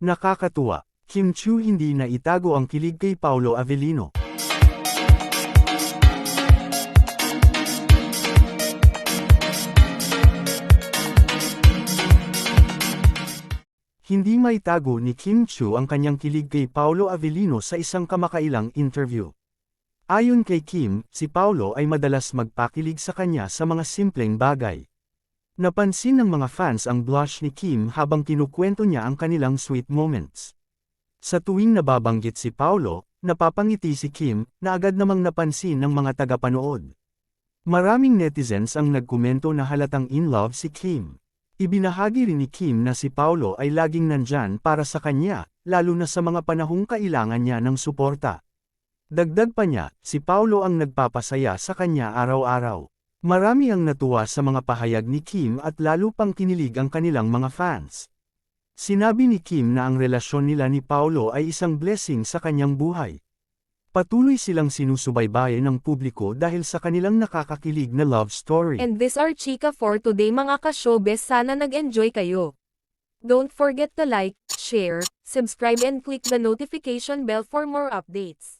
Nakakatuwa, Kim Chu hindi na itago ang kilig kay Paolo Avellino. Hindi maitago ni Kim Chu ang kanyang kilig kay Paolo Avellino sa isang kamakailang interview. Ayon kay Kim, si Paolo ay madalas magpakilig sa kanya sa mga simpleng bagay. Napansin ng mga fans ang blush ni Kim habang kinukwento niya ang kanilang sweet moments. Sa tuwing nababanggit si Paolo, napapangiti si Kim, na agad namang napansin ng mga tagapanood. Maraming netizens ang nagkomento na halatang in love si Kim. Ibinahagi rin ni Kim na si Paolo ay laging nandyan para sa kanya, lalo na sa mga panahong kailangan niya ng suporta. Dagdag pa niya, si Paolo ang nagpapasaya sa kanya araw-araw. Marami ang natuwa sa mga pahayag ni Kim at lalo pang kinilig ang kanilang mga fans. Sinabi ni Kim na ang relasyon nila ni Paolo ay isang blessing sa kanyang buhay. Patuloy silang sinusubaybayan ng publiko dahil sa kanilang nakakakilig na love story. And this are chika for today mga ka-showbiz sana nag-enjoy kayo. Don't forget to like, share, subscribe and click the notification bell for more updates.